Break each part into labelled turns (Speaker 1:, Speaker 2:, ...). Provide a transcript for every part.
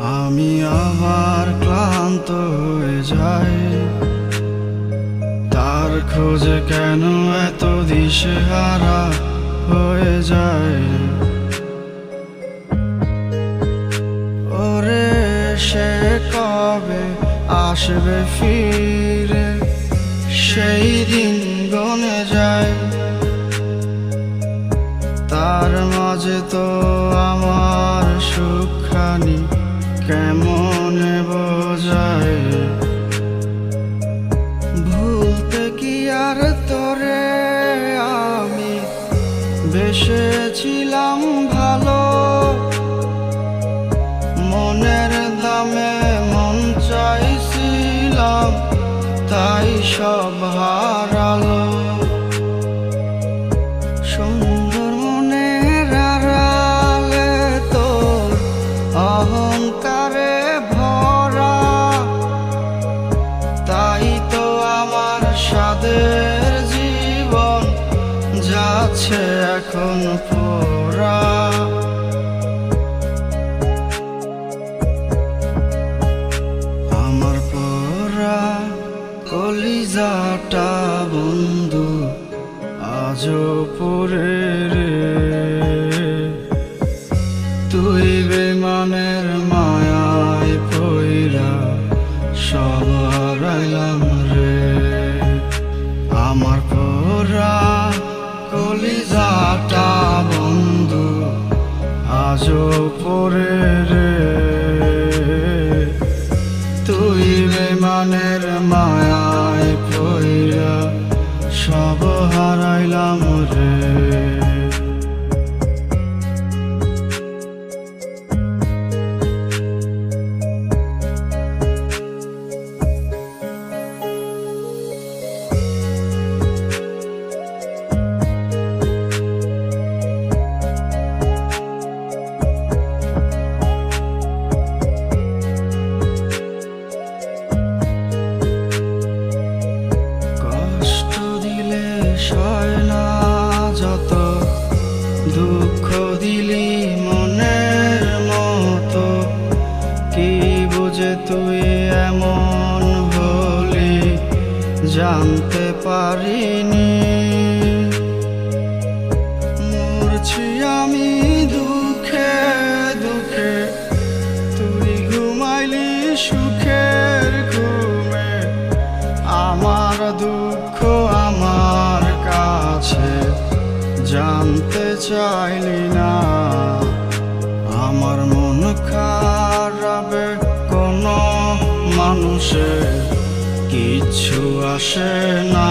Speaker 1: আমি আবার ক্লান্ত হয়ে যাই। তার খোঁজে কেন এত দিশেহারা হয়ে যায় ওরে, সে কবে আসবে ফিরে? সেই দিন গনে যায়। তার মাঝে তো আমার সুখানি কেমন বোঝায়? ভুলতে কি আর তোরে আমি? বেসেছিলাম ভালো যাচ্ছে এখন পোরা। আমার পুরা কলিজাটা বন্ধু আজও পরে পরে রে তুই বেমানের মায়ায় পইরা সব হারাইলাম রে। পারিনি। মরছি আমি দুঃখে দুঃখে। তুই ঘুমাইলি সুখের ঘুমে। আমার দুঃখ আমার কাছে জানতে চাইলি না। আমার মন খারাপে কোনো মানুষের কিচ্ছু আসে না।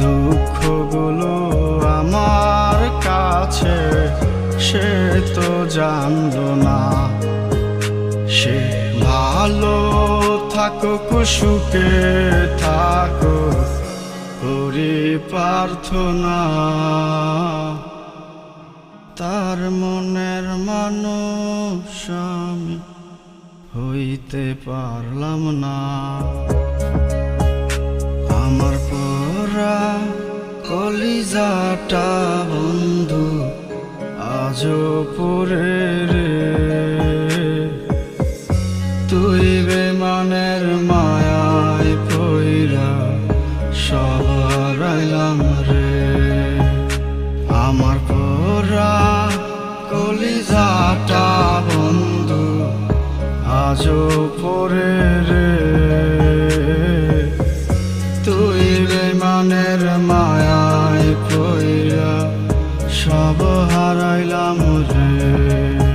Speaker 1: দুঃখগুলো আমার কাছে, সে তো জানলো না। সে ভালো থাকুক, সুখে থাকুক করি প্রার্থনা। তার মনের মানুষ আমি হইতে পারলাম না। আমার পরা কলিজাটা বন্ধু আজও পরে পরে রে তুই বেমানের মায়ায় পইরা সব হারাইলাম রে।